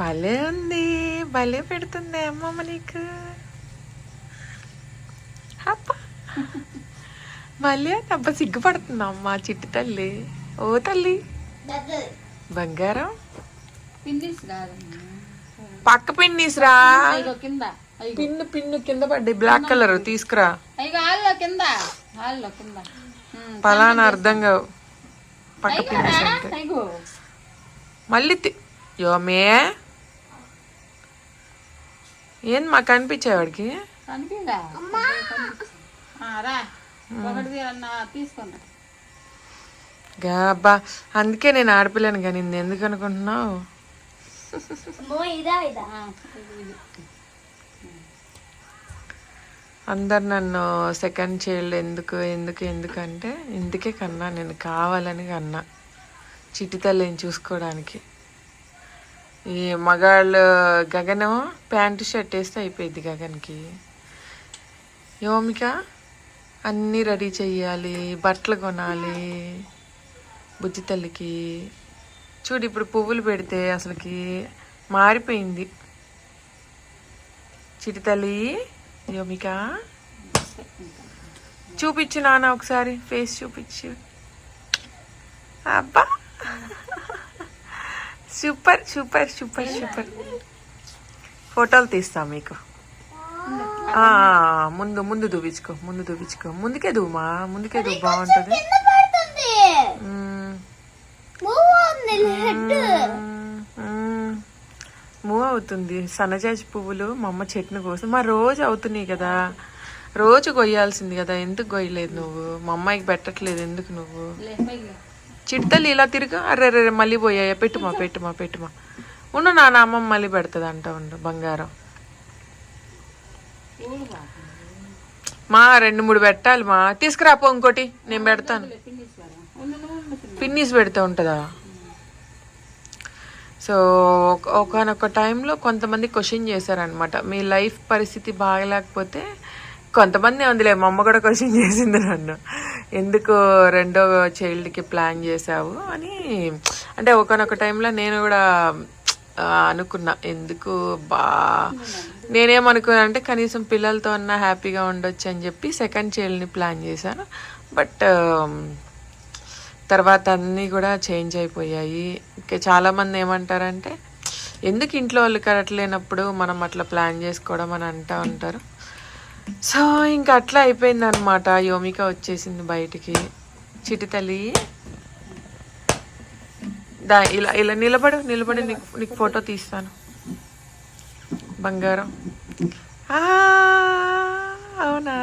భలే ఉంది భలే పెడుతుంది అమ్మమ్మ నీకు. మళ్ళీ అబ్బ సిగ్గుపడుతుంది అమ్మ చిట్టి తల్లి. ఓ తల్లి. బంగారం. పక్క పిన్నిస్రా పిన్ను పిన్ను కింద పడ్డాయి బ్లాక్ కలర్ తీసుకురా. పలానా అర్థం కావు పక్క పిన్నిస్ అంటే మళ్ళీ యోమే ఏం మాకు అనిపించేవాడికి కనిపిందా? ఆ, రా. ఒకటి అన్న తీసుకుంటా గాబా అందుకే నేను ఆడపిల్లను కానీ నిన్ను ఎందుకు అనుకుంటున్నావు. అందరు నన్ను సెకండ్ చైల్డ్ ఎందుకు ఎందుకు ఎందుకు అంటే ఇందుకే కన్నా నేను కావాలని కన్నా చిట్టి తల్లిని చూసుకోవడానికి. ఈ మగాళ్ళు గగనం ప్యాంటు షర్ట్ వేస్తే అయిపోయింది గగన్కి. యోమిక అన్నీ రెడీ చెయ్యాలి బట్టలు కొనాలి బుజ్జి తల్లికి. చూడు ఇప్పుడు పువ్వులు పెడితే అసలుకి మారిపోయింది. చిటి తల్లి యోమిక చూపించు నాన్న ఒకసారి ఫేస్ చూపించు అబ్బా! Super super super super. ఫోటోలు తీస్తా మీకు. ఆ, ముందు ముందు దూపించుకో ముందు దూపించుకో ముందుకే దూమా ముందుకే దూ బాగుంటుంది. కింద పడుతుంది. మ్మ్. మూవ్ అవుతుంది. సన్నజాజి పువ్వులు మా అమ్మ చెట్టును కోసం మా రోజు అవుతున్నాయి కదా. రోజు కొయ్యాల్సింది కదా. ఎందుకు కొయ్యలేదు నువ్వు? మా అమ్మాయికి పెట్టట్లేదు. ఎందుకు నువ్వు. చిడతలు ఇలా తిరిగా అరే రే మళ్ళీ పోయాయా పెట్టుమా పెట్టుమా పెట్టుమా. ఉండు నా అమ్మమ్మ మళ్ళీ పెడుతుంది అంట ఉండు బంగారం. మా రెండు మూడు పెట్టాలి మా. తీసుకురాపో ఇంకోటి నేను పెడతాను. పిన్నీస్ పెడుతూ ఉంటుందా? సో ఒకనొక టైంలో కొంతమంది క్వశ్చన్ చేశారనమాట మీ లైఫ్ పరిస్థితి బాగలేకపోతే కొంతమంది అందులే మా అమ్మ కూడా క్వశ్చన్ చేసింది నన్ను. ఎందుకు రెండో చైల్డ్కి ప్లాన్ చేసావు అని అంటే ఒకనొక టైంలో నేను కూడా అనుకున్నా ఎందుకు బా నేనేమనుకున్నా అంటే కనీసం పిల్లలతో అన్నా హ్యాపీగా ఉండొచ్చు అని చెప్పి సెకండ్ చైల్డ్ని ప్లాన్ చేశాను. బట్ తర్వాత అన్నీ కూడా చేంజ్ అయిపోయాయి. ఇంకా చాలామంది ఏమంటారంటే ఎందుకు ఇంట్లో వాళ్ళు కరట్లేనప్పుడు మనం అట్లా ప్లాన్ చేసుకోవడం అని అంటూ ఉంటారు. సో ఇంకా అట్లా అయిపోయింది అనమాట యోమిక వచ్చేసింది బయటికి. చిటితల్లి దా ఇలా ఇలా నిలబడు నిలబడి నీకు నీకు ఫోటో తీస్తాను. బంగారం. అవునా?